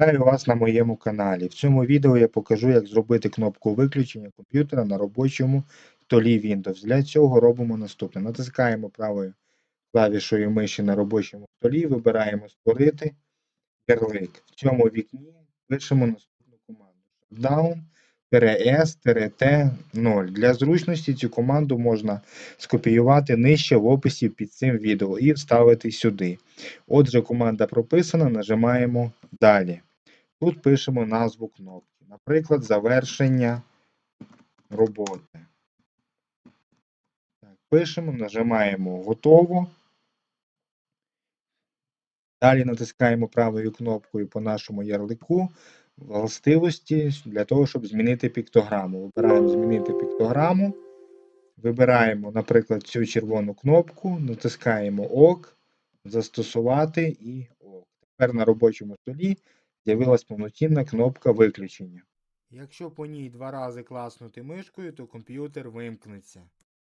Вітаю вас на моєму каналі. В цьому відео я покажу, як зробити кнопку виключення комп'ютера на робочому столі Windows. Для цього робимо наступне. Натискаємо правою клавішою миші на робочому столі, вибираємо Створити ярлик. В цьому вікні пишемо наступну команду shutdown-s-t0. Для зручності цю команду можна скопіювати нижче в описі під цим відео і вставити сюди. Отже, команда прописана, нажимаємо Далі. Тут пишемо назву кнопки. Наприклад, завершення роботи. Так, пишемо, нажимаємо Готово. Далі натискаємо правою кнопкою по нашому ярлику властивості для того, щоб змінити піктограму. Вибираємо Змінити піктограму. Вибираємо, наприклад, цю червону кнопку, натискаємо ОК, застосувати і. Тепер на робочому столі з'явилась повноцінна кнопка виключення. Якщо по ній два рази класнути мишкою, то комп'ютер вимкнеться.